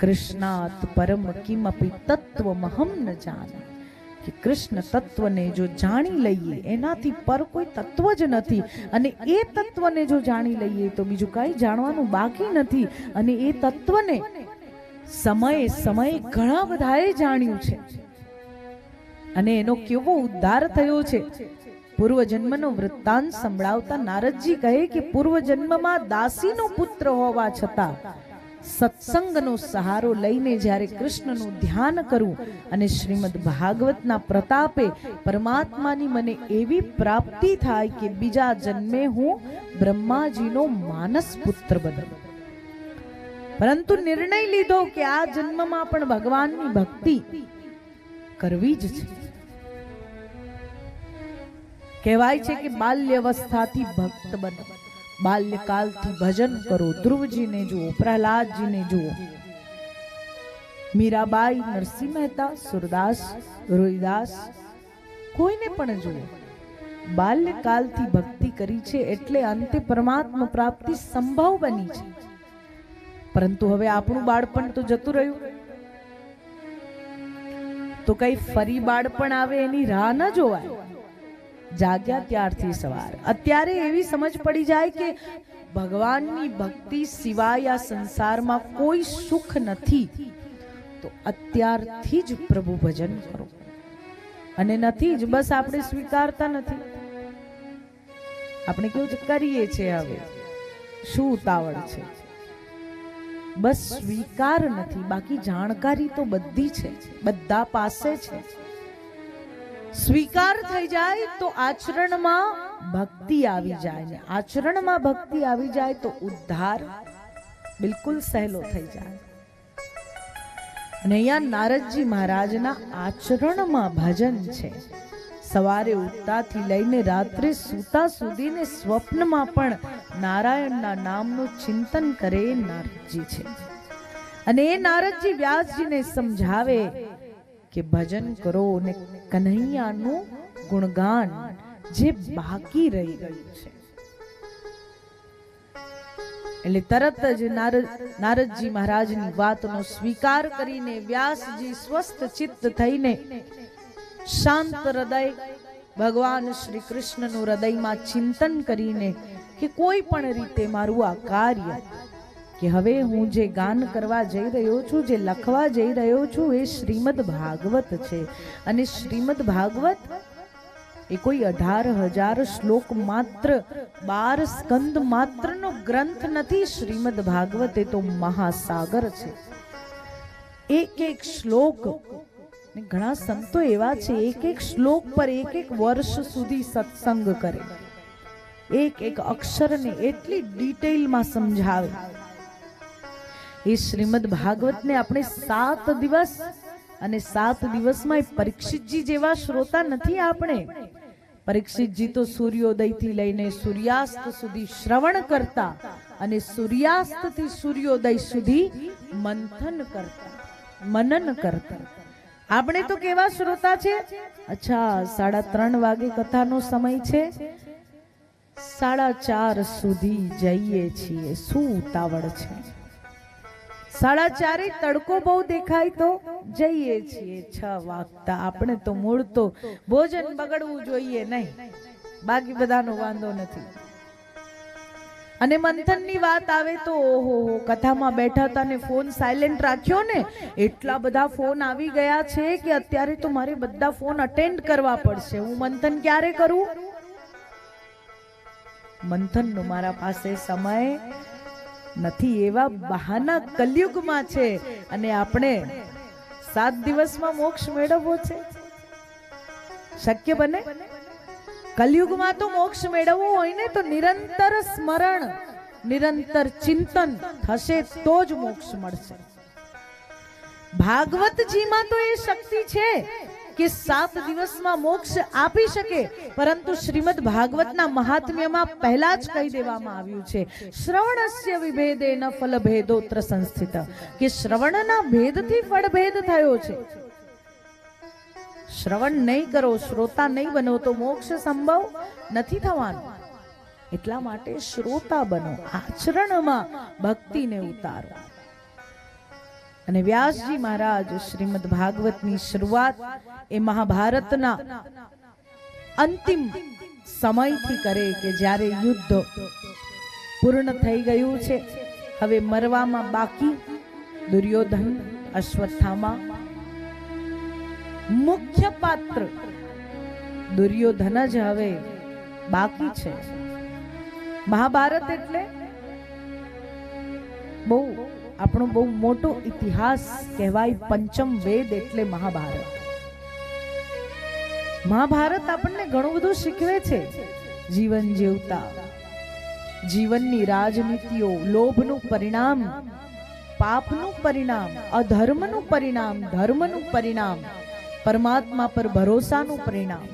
કૃષ્ણાત પરમ કિમપી તત્વમહમ ન જાન કે કૃષ્ણ તત્વને જો જાણી લઈએ, એનાથી પર કોઈ તત્વ જ નથી. અને એ તત્વને જો જાણી લઈએ, તો બીજું કાંઈ જાણવાનું બાકી નથી. અને એ તત્વને સમયે સમયે ઘણા બધાએ જાણ્યું છે. અને એનો કેવો ઉદ્ધાર થયો છે. પૂર્વજન્મનો વૃત્તાંત સંભળાવતા નારદજી કહે કે પૂર્વજન્મમાં દાસીનો પુત્ર હોવા છતાં સત્સંગનો સહારો લઈને જ્યારે કૃષ્ણનું ધ્યાન કરું અને શ્રીમદ ભાગવતના પ્રતાપે પરમાત્માની મને એવી પ્રાપ્તિ થાય કે બીજા જન્મે હું બ્રહ્માજીનો માનસ પુત્ર બનું. પરંતુ નિર્ણય લીધો કે આ જન્મમાં પણ ભગવાનની ભક્તિ કરવી જ છે. કહેવાય છે કે બાલ્યવસ્થાથી ભક્ત બનો. બાલ્યકાલથી ભજન કરો, ધ્રુવજીને જુઓ, પ્રહલાદજીને જુઓ. મીરાબાઈ, નરસિંહ મહેતા, સુરદાસ, રોહિદાસ, કોઈને પણ જુઓ. બાલ્યકાલથી ભક્તિ કરી છે એટલે અંતે પરમાત્મા પ્રાપ્તિ સંભવ બની છે. પરંતુ હવે આપણું બાળપણ તો જતું રહ્યું. તો કઈ ફરી બાળપણ આવે એની રાહ ન જોવાય. જાગ્યા ત્યારથી સવાર. અત્યારે એવી સમજ પડી જાય કે ભગવાનની ભક્તિ સિવાય આ સંસારમાં કોઈ સુખ નથી. તો અત્યારથી જ પ્રભુ ભજન કરો. અને નથી જ, બસ આપણે સ્વીકારતા નથી. આપણે કેવું કરીએ છીએ હવે. શું ઉતાવળ છે? બસ સ્વીકાર નથી. બાકી જાણકારી તો બધી છે. બધા પાસે છે. સ્વીકાર થઈ જાય તો આચરણમાં ભક્તિ આવી જાય ને આચરણમાં ભક્તિ આવી જાય તો ઉદ્ધાર બિલકુલ સહેલો થઈ જાય. અને અહીંયા નારદજી મહારાજના આચરણમાં ભજન છે. સવારે ઉઠતાથી લઈને રાત્રે સૂતા સુધીને સ્વપ્નમાં પણ નારાયણના નામનું ચિંતન કરે નારદજી છે. અને એ નારદજી વ્યાસજીને સમજાવે કે ભજન કરો અને કન્હૈયાનું ગુણગાન જે બાકી રહી ગયું છે. એટલે તરત જ નારદજી મહારાજની વાતનો સ્વીકાર કરીને વ્યાસજી સ્વસ્થ ચિત્ત થઈને શાંત હૃદય ભગવાન શ્રી કૃષ્ણનું હૃદયમાં ચિંતન કરીને કે કોઈ પણ રીતે મારું આ કાર્ય કે હવે હું જે ગાન કરવા જઈ રહ્યો છું, જે લખવા જઈ રહ્યો છું, એ શ્રીમદ ભાગવત છે. અને શ્રીમદ ભાગવત એ કોઈ અઢાર હજાર શ્લોક માત્ર, બાર સ્કંદ માત્રનો ગ્રંથ નથી શ્રીમદ ભાગવત, એ તો મહાસાગર છે. એક એક શ્લોક ઘણા સંતો એવા છે, એક એક શ્લોક પર એક એક વર્ષ સુધી સત્સંગ કરે. એક એક અક્ષરને એટલી ડિટેલમાં સમજાવે. એ શ્રીમદ ભાગવતને આપણે સાત દિવસ અને સાત દિવસમાં પરીક્ષિતજી જેવા શ્રોતા નથી આપણે. પરીક્ષિતજી તો સૂર્યોદયથી લઈને સૂર્યાસ્ત સુધી શ્રવણ કરતા અને સૂર્યાસ્તથી સૂર્યોદય સુધી મંથન કરતા, મનન કરતા. આપણે તો કેવા શ્રોતા છે? અચ્છા, સાડા ત્રણ વાગે કથાનો સમય છે. સાડા ચાર સુધી જઈએ છીએ. શું ઉતાવળ છે? સાડા ચારે તડકો બહુ દેખાય તો જઈએ છીએ છ વાગતા. આપણે તો મૂળ તો ભોજન બગડવું જોઈએ નહીં. બાકી બધાનો વાંધો નથી. અને મંથનની વાત આવે તો ઓહો હો, કથામાં બેઠા હતા ને ફોન સાયલેન્ટ રાખ્યો ને, એટલા બધા ફોન આવી ગયા છે કે અત્યારે તો મારે બધા ફોન અટેન્ડ કરવા પડશે. હું મંથન ક્યારે કરું? મંથનનો મારા પાસે સમય નથી, એવા બહાના કલયુગમાં છે અને આપણે સાત દિવસમાં મોક્ષ મેળવવો છે. શક્ય બને? કલયુગમાં તો મોક્ષ મેળવવો હોય ને, તો નિરંતર સ્મરણ, નિરંતર ચિંતન થશે તો જ મોક્ષ મળશે. ભાગવતજીમાં તો એ શક્તિ છે કે સાત દિવસમાં મોક્ષ આપી શકે, પરંતુ શ્રીમદ ભાગવતના મહાત્મ્યમાં પહેલા જ કહી દેવામાં આવ્યું છે, શ્રવણસ્ય વિભેદે ન ફલ ભેદોત્ર સંસ્થિત, કે શ્રવણના ભેદથી ફળ ભેદ થયો છે. શ્રવણ નહીં કરો, શ્રોતા નહીં બનો તો મોક્ષ સંભવ નથી થવાનું. એટલા માટે શ્રોતા બનો, આચરણમાં ભક્તિને ઉતારો. અને વ્યાસજી મહારાજ શ્રીમદ ભાગવતની શરૂઆત એ મહાભારતના અંતિમ સમયથી કરે કે જ્યારે યુદ્ધ પૂર્ણ થઈ ગયું છે. હવે મરવામાં બાકી દુર્યોધન અશ્વત્થામા. મુખ્ય પાત્ર દુર્યોધન જ હવે બાકી છે. મહાભારત એટલે બહુ આપણો બહુ મોટો ઇતિહાસ કહેવાય પંચમ વેદ એટલે મહાભારત. મહાભારત આપણને ઘણું બધું શીખવે છે. જીવન જીવતા, જીવનની રાજનીતિઓ, લોભનું પરિણામ, પાપનું પરિણામ, અધર્મનું પરિણામ, ધર્મનું પરિણામ, પરમાત્મા પર ભરોસાનું પરિણામ.